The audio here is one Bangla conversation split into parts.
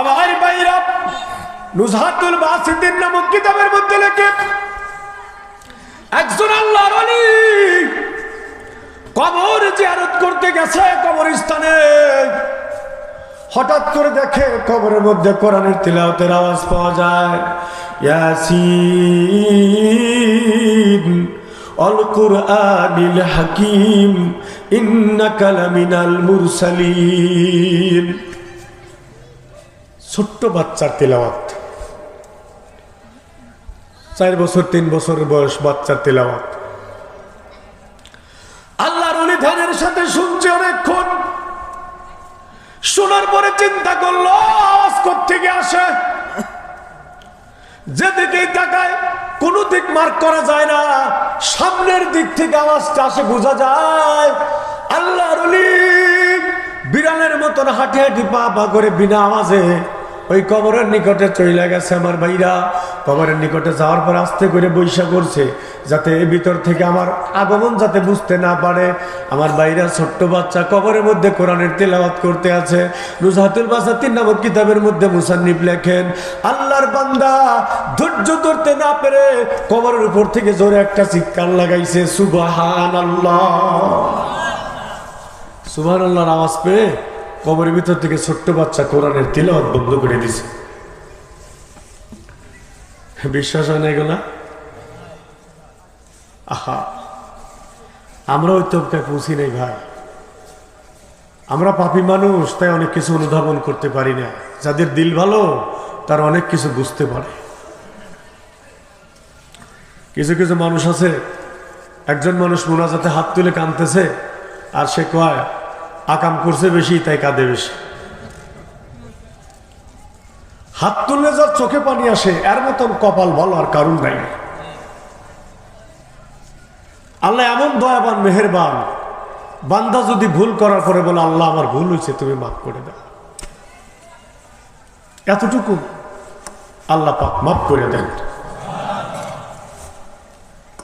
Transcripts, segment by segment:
আমার বাইরা নুজহাতুল বাসিদ্দিন নামক কিতাবের মধ্যে লেখে, একজন আল্লাহর অলি কবর জিয়ারত করতে গেছে কবরস্থানে। হঠাৎ করে দেখে কবরের মধ্যে কোরআনের তিলাওতের আওয়াজ পাওয়া যায়, ইয়াসিন, অল কুরআনিল হাকিম, ইন্নাকা লামিনাল মুরসালিন। ছোট্ট বাচ্চার তেলাওয়াত। চার বছর, তিন বছর বয়স বাচ্চার তেলাওয়াত। আল্লাহর অলি সাথে শুনছে অনেকক্ষণ। শোনার পরে চিন্তা করল, আওয়াজ থেকে আসে। যেদিকেই তাকায়, কোন দিক মার্ক করা যায় না। সামনের দিক থেকে আওয়াজটা আসে, বোঝা যায় আল্লাহর বিড়ালের মতন হাঁটি হাঁটি পা পা করে বিনা আওয়াজে ওই কবরের নিকটে চলে গেছে আমার ভাইরা। কবরের নিকটে যাওয়ার পর আস্তে করে বৈশা করছে, যাতে ভিতর থেকে আমার আগমন যাতে বুঝতে না পারে। আমার বাইরা ছোট্ট বাচ্চা কবরের মধ্যে কোরআনের তেলাওয়াত করতে আছে। নুজাহাতুল বাসা তিন নামক কিতাবের মধ্যে মুসান্নিফ লেখেন, আল্লাহর বান্দা ধৈর্য ধরতে না পেরে কবরের উপর থেকে জোরে একটা চিৎকার লাগাইছে সুবাহান আল্লাহ সুবাহান আল্লাহর আওয়াজ পেয়ে কবরের ভিতর থেকে ছোট্ট বাচ্চা কোরআনের তিলাওয়াত বন্ধ করে দিছে। বিশ্বাস হয় না এগুলা? আহা, আমরা ওই তবকায় পৌঁছি নাই ভাই। আমরা পাপি মানুষ, তাই অনেক কিছু অনুধাবন করতে পারি না। যাদের দিল ভালো, তারা অনেক কিছু বুঝতে পারে। কিছু কিছু মানুষ আছে, একজন মানুষ মোনাজাতে হাত তুলে কাঁদতেছে, আর সে কয় আকাম করছে বেশি, তাই কাঁদে বেশি। হাত তুললে যার চোখে পানি আসে, এর মতন কপাল ভালো আর কারণ নাই। আল্লাহ এমন দয়াবান, মেহেরবান। বান্দা যদি ভুল করার পরে বলে, আল্লাহ, আমার ভুল হয়েছে, তুমি মাফ করে দাও। এতটুকু আল্লাহ পাক মাফ করে দেন।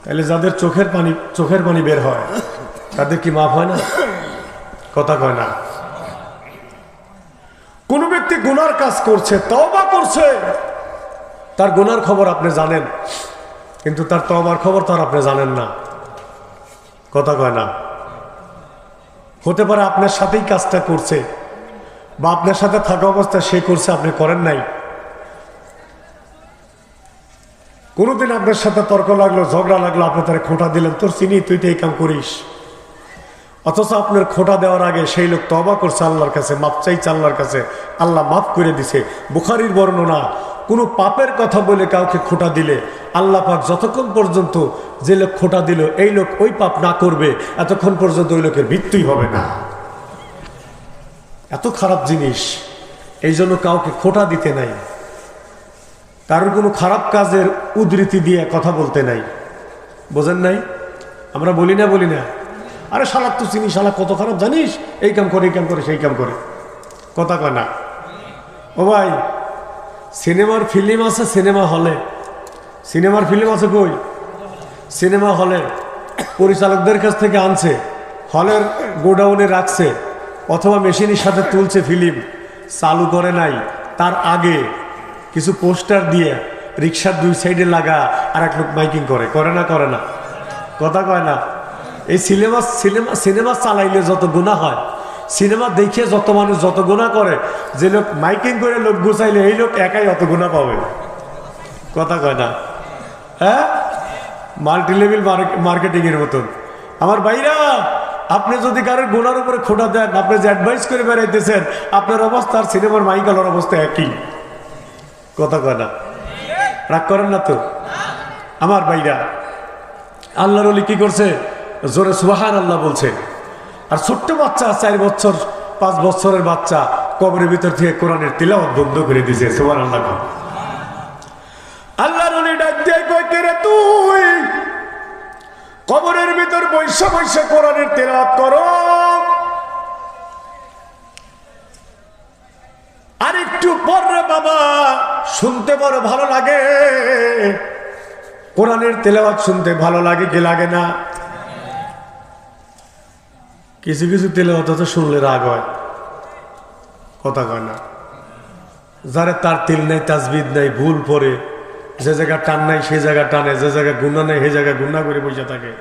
তাহলে যাদের চোখের পানি চোখের পানি বের হয়, তাদের কি মাফ হয় না? কথা কয় না। কোন ব্যক্তি গুনার কাজ করছে, তওবা করছে, তার গুনার খবর আপনি জানেন, কিন্তু তার তওবার খবর তার আপনি জানেন না। কথা কয় না। হতে পারে আপনার সাথেই কাজটা করছে, বা আপনার সাথে থাকা অবস্থা সে করছে, আপনি করেন নাই। কোনোদিন আপনার সাথে তর্ক লাগল, ঝগড়া লাগল, আপনি তারা খোঁটা দিলেন, তোর চিনি, তুই তো এই কাম করিস। অথচ আপনার খোটা দেওয়ার আগে সেই লোক তবা করছে আল্লাহর কাছে, মাপ চাইছে আল্লাহর কাছে, আল্লাহ মাফ করে দিছে। বুখারির বর্ণনা, কোনো পাপের কথা বলে কাউকে খোটা দিলে আল্লাহ পাক যতক্ষণ পর্যন্ত যে লোক খোটা দিল, এই লোক ওই পাপ না করবে, এতক্ষণ পর্যন্ত ওই লোকের মৃত্যুই হবে না। এত খারাপ জিনিস, এই জন্য কাউকে খোটা দিতে নাই। কারোর কোনো খারাপ কাজের উদ্ধৃতি দিয়ে কথা বলতে নাই। বোঝেন নাই? আমরা বলি না বলি না। আরে শালাক তো চিনি, শালা কত খারাপ জানিস? এই কাম করে, এই কাম করে, সেই কাম করে। কথা কয় না। ও ভাই, সিনেমার ফিল্ম আছে সিনেমা হলে। সিনেমার ফিল্ম আছে কই? সিনেমা হলে। পরিচালকদের কাছ থেকে আনছে। হলের গোডাউনে রাখছে। অথবা মেশিনের সাথে তুলছে ফিল্ম চালু করে নাই। তার আগে কিছু পোস্টার দিয়ে রিক্সার দুই সাইডে লাগা আর এক লোক মাইকিং করে। করে না করে না। কথা কয় না। এই সিনেমা সিনেমা সিনেমা চালাইলে যত গুণা হয়, সিনেমা দেখে যত মানুষ যত গুণা করে, যে লোক মাইকিং করে লোক গুছাইলে এই লোক একাই অত গুণা পাবে। কথা কয় না? হ্যাঁ? মাল্টি লেভেল মার্কেটিং এর মতন। আমার ভাইরা, আপনি যদি কারোর গুণার উপরে খোটা দেন, আপনি যে অ্যাডভাইস করে বেড়াইতেছেন, আপনার অবস্থা আর সিনেমার মাইকালার অবস্থা একই। কথা কয় না? রাগ করেন না তো? আমার ভাইরা, আল্লাহর অলি কি করছে? জোরে সুবাহান আল্লাহ বলছে। আর ছোট্ট বাচ্চা, চার বছর, পাঁচ বছরের বাচ্চা কবরের ভিতর থেকে কোরআনের তিলাওয়াত বন্ধ করে দিয়েছে সুবাহ আল্লাহ আল্লাহর অলি ডাক দিয়ে কই তুই? কবরের ভিতর বৈশা বৈশা কোরআনের তেলাওয়াত করো। আর একটু পর বাবা, শুনতে বড় ভালো লাগে। কোরআনের তেলাওয়াত শুনতে ভালো লাগে কি লাগে না? কিছু কিছু তেলে অথচ শুনলে রাগ হয়। কথা কয় না। যারে তার তিল নাই, তাজবিদ নাই, ভুল পরে, যে জায়গা টান নাই, সে জায়গা টানে, যে জায়গা গুণা নাই, সে জায়গায় গুণা করে বসে থাকে।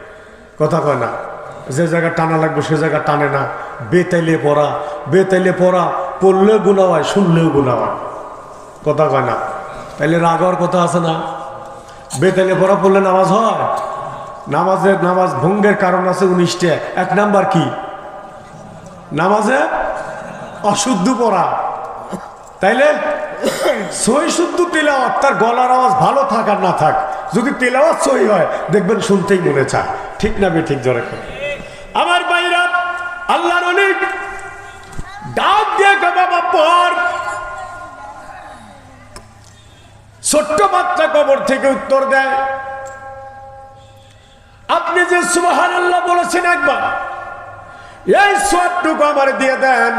কথা কয় না। যে জায়গা টানা লাগবে, সে জায়গা টানে না। বেতাইলে পড়া বেতাইলে পড়া, পড়লেও গুণা হয়, শুনলেও গুণা হয়। কথা কয় না। তাইলে রাগ হওয়ার কথা আছে না? বেতাইলে পড়া, পড়লে নামাজ হয়? নামাজের নামাজ ভঙ্গের কারণ আছে উনিশটা। এক নাম্বার কি? নামাজে অশুদ্ধ পড়া। তাইলে সই শুদ্ধ তেলাওয়াত, তার গলার আওয়াজ ভালো থাক আর না থাক, যদি তেলাওয়াত সই হয়, দেখবেন শুনতেই মনে চায়। ঠিক না বে, ঠিক করে। আমার বাইরা আল্লাহর অনেক ডাক দিয়ে বাবা পর ছোট্ট বাচ্চা কবর থেকে উত্তর দেয়, আপনি যে সুবাহান আল্লাহ বলেছেন একবার এই সবটুকু আমার দিয়ে দেন।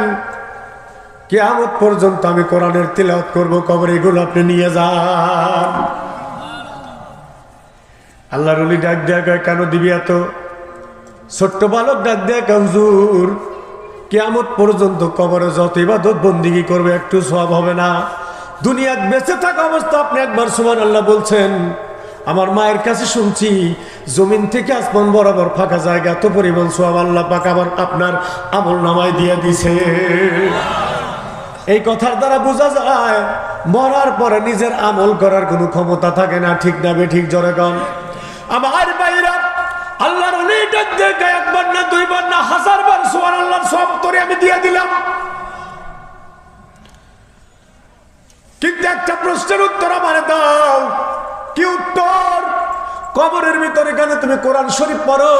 কেয়ামত পর্যন্ত আমি কোরআনের তিলাওয়াত করব কবর এগুলো আপনি নিয়ে যান। আল্লাহ ডাক দেয়া কয়, কেন দিবি এত? ছোট্ট বালক ডাক দেয়া হুজুর কেয়ামত পর্যন্ত কবরে যত ইবাদত বন্দিগি করবে একটু সব হবে না। দুনিয়াত বেঁচে থাকা অবস্থা আপনি একবার সুমান আল্লাহ বলছেন। আমার মায়ের কাছে শুনছি, জমিন থেকে আসমান বরাবর ফাঁকা জায়গা এত পরিমাণ সোয়াব আল্লাহ পাক আবার আপনার আমল নামায় দিয়ে দিছে। এই কথার দ্বারা বোঝা যায়, মরার পরে নিজের আমল করার কোনো ক্ষমতা থাকে না, ঠিক না ঠিক জোরে কন। আমার বাইরা আল্লাহর অনেক ডাক গায়ে একবার না দুইবার না হাজার বার সোয়ার আল্লাহর সব তোরে আমি দিয়ে দিলাম। কিন্তু একটা প্রশ্নের উত্তর আমার দাও। কি উত্তর? কবরের ভিতরে কেন তুমি কোরআন শরীফ পড়ো?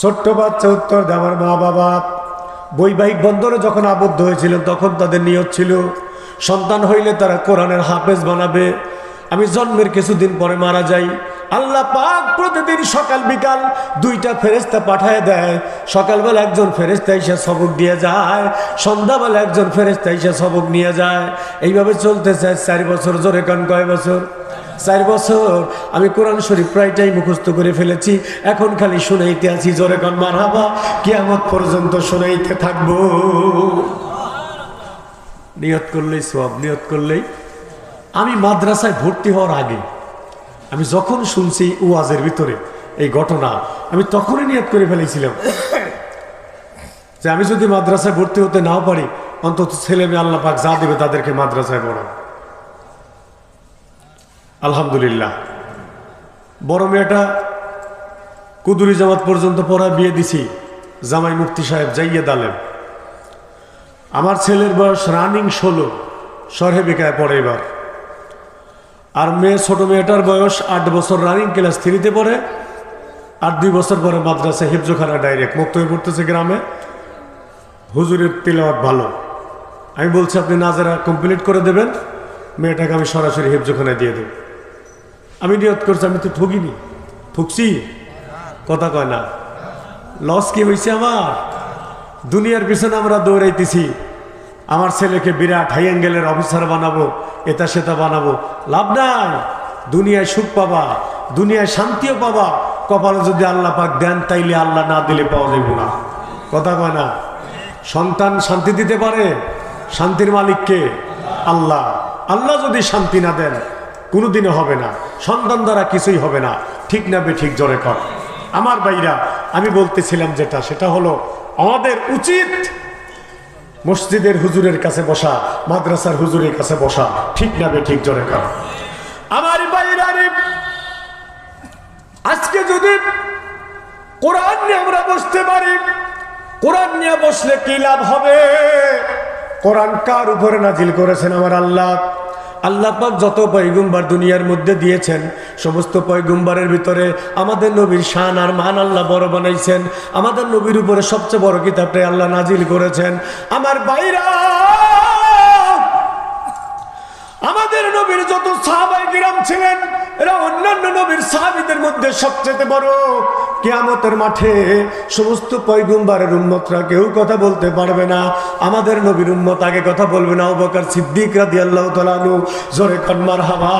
ছোট্ট বাচ্চা উত্তর দেওয়ার মা বাবা। বৈবাহিক বন্ধনে যখন আবদ্ধ হয়েছিল, তখন তাদের নিয়ত ছিল, সন্তান হইলে তারা কোরআনের হাফেজ বানাবে। আমি জন্মের কিছুদিন পরে মারা যাই। আল্লাহ পাক প্রতিদিন সকাল, বিকাল দুইটা ফেরেস্তা পাঠায় দেয়। সকালবেলা একজন ফেরেস্তা এসে সবক দিয়ে যায়, সন্ধ্যাবেলা একজন ফেরেস্তা এসে সবক নিয়ে যায়। এইভাবে চলতেছে চার বছর, জোরে কান কয় বছর? চার বছর। আমি কোরআন শরীফ প্রায়টাই মুখস্থ করে ফেলেছি, এখন খালি শুনাইতে আছি, জোরে কান মারহাবা, কিয়ামত পর্যন্ত শুনাইতে থাকব। নিয়ত করলেই সব নিয়ত করলেই। আমি মাদ্রাসায় ভর্তি হওয়ার আগে আমি যখন শুনছি ওয়াজের ভিতরে এই ঘটনা, আমি তখনই নিয়ত করে ফেলেছিলাম যে আমি যদি মাদ্রাসায় ভর্তি হতে নাও পারি, অন্তত ছেলে মেয়ে আল্লাহ পাক যা দেবে তাদেরকে মাদ্রাসায় পড়াবো আলহামদুলিল্লাহ। বড় মেয়েটা কুদুরি জামাত পর্যন্ত পড়া বিয়ে দিছি, জামাই মুফতি সাহেব যাইয়ে দালেম আমার ছেলের বয়স রানিং ষোলো সরহেবিকায় পড়ে এবার। আর মেয়ে, ছোট মেয়েটার বয়স আট বছর রানিং ক্লাস থ্রিতে পড়ে, আর দুই বছর পরে মাদ্রাসা হিফজোখানা ডাইরেক্ট মুক্ত হয়ে পড়তেছে গ্রামে। হুজুরের তিলাওয়াত ভালো। আমি বলছি, আপনি নাজারা কমপ্লিট করে দেবেন, মেয়েটাকে আমি সরাসরি হেফজোখানায় দিয়ে দেব। আমি নিয়ত করছি, আমি তো ঠকিনি ঠকছি কথা কয় না। লস কি হয়েছে আমার? দুনিয়ার পিছনে আমরা দৌড়াইতেছি। আমার ছেলেকে বিরাট হাই অ্যাঙ্গেলের অফিসার বানাবো, এটা সেটা বানাবো। লাভ নাই। দুনিয়ায় সুখ পাবা, দুনিয়ায় শান্তিও পাবা। কপালে যদি আল্লাহ পাক দেন, তাইলে আল্লাহ না দিলে পাওয়া যাবে না। কথা কয় না? সন্তান শান্তি দিতে পারে, শান্তির মালিককে আল্লাহ। আল্লাহ যদি শান্তি না দেন, কোনোদিনও হবে না। সন্তান দ্বারা কিছুই হবে না। ঠিক না বে ঠিক জোরে কর। আমার বাইরা আমি বলতেছিলাম যেটা, সেটা হলো, আমাদের উচিত মসজিদের হুজুরের কাছে বসা, মাদ্রাসার হুজুরের কাছে বসা, ঠিক না ঠিক জোরে কর। আমার বাইরে আজকে যদি কোরআন নিয়ে আমরা বসতে পারি, কোরআন নিয়ে বসলে কি লাভ হবে? কোরআন কার উপরে নাজিল করেছেন আমার আল্লাহ? আল্লাহ পাক যত পয়গুম্বার দুনিয়ার মধ্যে দিয়েছেন, সমস্ত পয়গুম্বারের ভিতরে আমাদের নবীর শান আর মান আল্লাহ বড় বানাইছেন। আমাদের নবীর উপরে সবচেয়ে বড় কিতাবটাই আল্লাহ নাজিল করেছেন। আমার বাইরা আমাদের নবীর যত সাহাবাই গিরাম ছিলেন, এরা অন্যান্য নবীর সাহাবিদের মধ্যে সবচেয়ে বড়। কেয়ামতের মাঠে সমস্ত পয়গুম্বারের উন্মতরা কেউ কথা বলতে পারবে না। আমাদের নবীর উন্মত আগে কথা বলবে না। অবকার সিদ্দিকরা রাদি আল্লাহ তালানু জোরে কন্মার হাবা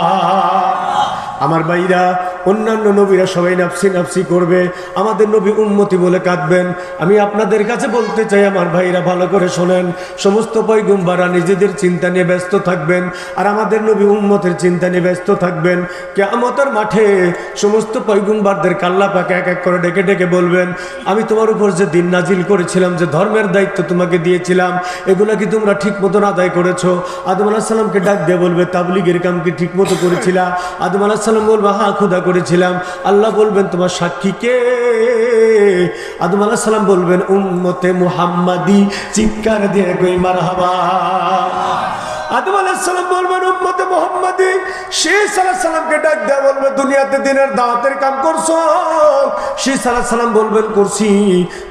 আমার ভাইরা অন্যান্য নবীরা সবাই নাফসি নাফসি করবে, আমাদের নবী উন্মতি বলে কাঁদবেন। আমি আপনাদের কাছে বলতে চাই, আমার ভাইরা ভালো করে শোনেন, সমস্ত পৈগুম্বারা নিজেদের চিন্তা নিয়ে ব্যস্ত থাকবেন, আর আমাদের নবী উন্মতের চিন্তা নিয়ে ব্যস্ত থাকবেন। কেমতের মাঠে সমস্ত পৈগুম্বারদের কাল্লা পাকে এক এক করে ডেকে ডেকে বলবেন, আমি তোমার উপর যে দিন নাজিল করেছিলাম, যে ধর্মের দায়িত্ব তোমাকে দিয়েছিলাম, এগুলা কি তোমরা ঠিক মতন আদায় করেছ? আদম আলাহ সাল্লামকে ডাক দিয়ে বলবে, তাবলিগের কাম কি ঠিক মতো করেছিলা? আদম আলাহ সাল্লাম বলবে হা খুদা করেছিলাম। আল্লাহ বলবেন, তোমার সাক্ষী কে? আদম আল্লাহ সাল্লাম বলবেন, উম্মতে মুহাম্মাদি। চিৎকার দিয়ে গই মারহাবা। আদম বলবেন, উম্মতে মোহাম্মদী শেষ সাল্লামকে ডাক দেওয়া বলবে, দুনিয়াতে দিনের দাওয়াতের কাম করছ? শেষ সাল্লাম বলবেন, করছি।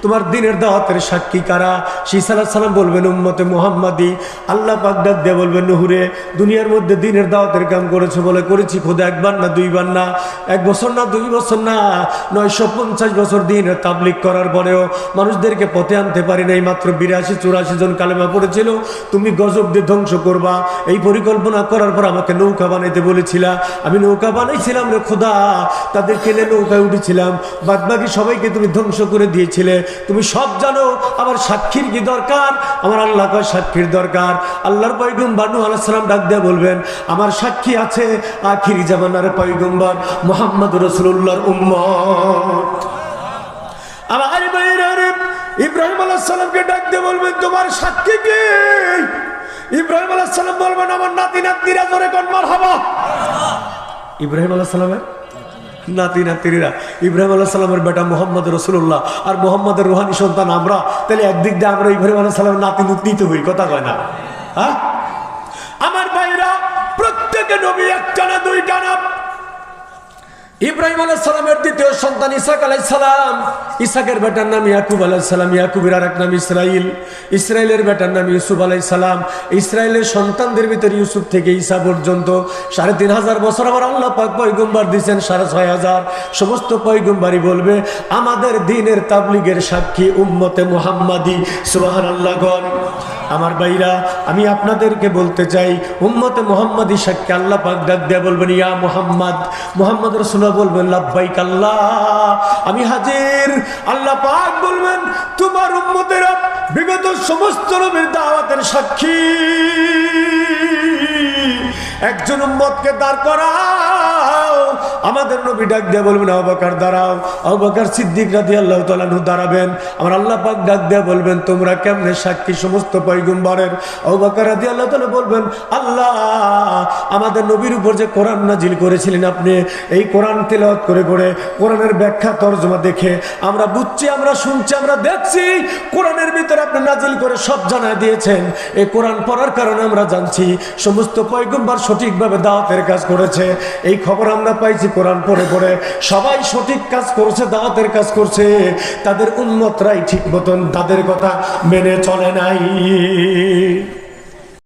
তোমার দিনের দাওয়াতের সাক্ষী কারা? শেষ সাল্লাম বলবেন, উম্মতে মোহাম্মদী। আল্লাহ পাক ডাক দেওয়া বলবেন দুনিয়ার মধ্যে দিনের দাওয়াতের কাম করেছ বলে করেছি, খোদা একবার না দুইবার না, এক বছর না, দুই বছর না, নয়শো পঞ্চাশ বছর দিনের তাবলিক করার পরেও মানুষদেরকে পথে আনতে পারি নাই। মাত্র বিরাশি, চুরাশি জন কালেমা পড়েছিল। তুমি গজব দিয়ে ধ্বংস করবা। এই পরিকল্পনা করার পর আমাকে নৌকা বানাইতে বলেছিলা। আমি নৌকা বানাইছিলাম রে খোদা, তাদের কেনে নৌকায় উঠেছিলাম। বাদ বাকি সবাইকে তুমি ধ্বংস করে দিয়েছিলে। তুমি সব জানো, আমার সাক্ষীর কি দরকার? আমার আল্লাহ কয় সাক্ষীর দরকার। আল্লাহর পয়গুম বানু আলাইসালাম ডাক দিয়ে বলবেন, আমার সাক্ষী আছে আখিরি জামানার পয়গম্বর মোহাম্মদ রসুল্লাহর উম্মত। আমার ইব্রাহিম আলাহ সালামকে ডাক দিয়ে বলবেন, তোমার সাক্ষী কি? ইব্রাহিম আলাহ সালাম বলবেন, আমার নাতি নাতিরা জোরে কনমার হবা। ইব্রাহিম আলাহ সালামের নাতি নাতিরা ইব্রাহিম আল্লাহ সাল্লামের বেটা মোহাম্মদ রসুল্লাহ আর মোহাম্মদের রুহানি সন্তান আমরা, তাহলে একদিক দিয়ে আমরা ইব্রাহিম আল্লাহ সাল্লামের নাতি নিতে হই, কথা কয় না? হ্যাঁ? আমার ভাইরা, প্রত্যেকে নবী একটা না দুইটা না ইব্রাহিম আলাইসালামের দ্বিতীয় সন্তান ইসাক আলাইসালাম ইসাকের বেটার নাম ইয়াকুব আলাইসালাম ইয়াকুবের আর এক নাম ইসরাইল। ইসরায়েলের বেটার নাম ইউসুফ আলাইসালাম ইসরায়েলের সন্তানদের ভিতরে ইউসুফ থেকে ইসা পর্যন্ত সাড়ে তিন হাজার বছর আমার আল্লাহ পাক পয়গম্বার দিচ্ছেন সাড়ে ছয় হাজার। সমস্ত পয়গম্বারই বলবে, আমাদের দিনের তাবলিগের সাক্ষী উম্মতে মুহাম্মাদি আল্লাহ আমার ভাইরা, আমি আপনাদেরকে বলতে চাই, উম্মতে মোহাম্মদী সাক্ষী আল্লাহ পাক ডাক দেয়া বলবেন, ইয়া মোহাম্মদ। মোহাম্মদ রসুল্লাহ বলবেন লাভবাইক আল্লাহ। আমি হাজির। আল্লাহ পাক বলবেন, তোমার উম্মতেরা বিগত সমস্ত নবীর দাওয়াতের সাক্ষী। একজন উম্মতকে দাঁড় করাও আমাদের নবী ডাক দিয়ে বলবেন আবাকার দাঁড়াও। আবাকার সিদ্দিক রাধি আল্লাহ তালানু দাঁড়াবেন। আমার আল্লাহ পাক ডাক দিয়ে বলবেন, তোমরা কেমনে সাক্ষী সমস্ত পৈগুম্বরের আবাকার রাধি আল্লাহ তালা বলবেন, আল্লাহ, আমাদের নবীর উপর যে কোরআন নাজিল করেছিলেন আপনি, এই কোরআন তেলাওয়াত করে করে কোরআনের ব্যাখ্যা তর্জমা দেখে আমরা বুঝছি, আমরা শুনছি, আমরা দেখছি, কোরআনের ভিতরে আপনি নাজিল করে সব জানায় দিয়েছেন। এই কোরআন পড়ার কারণে আমরা জানছি, সমস্ত পয়গম্বার সঠিকভাবে দাওয়াতের কাজ করেছে। এই খবর আমরা পাইছি কোরআন পড়ে পড়ে সবাই সঠিক কাজ করছে, দাওয়াতের কাজ করছে, তাদের উন্মতরাই ঠিক মতন, তাদের কথা মেনে চলে নাই।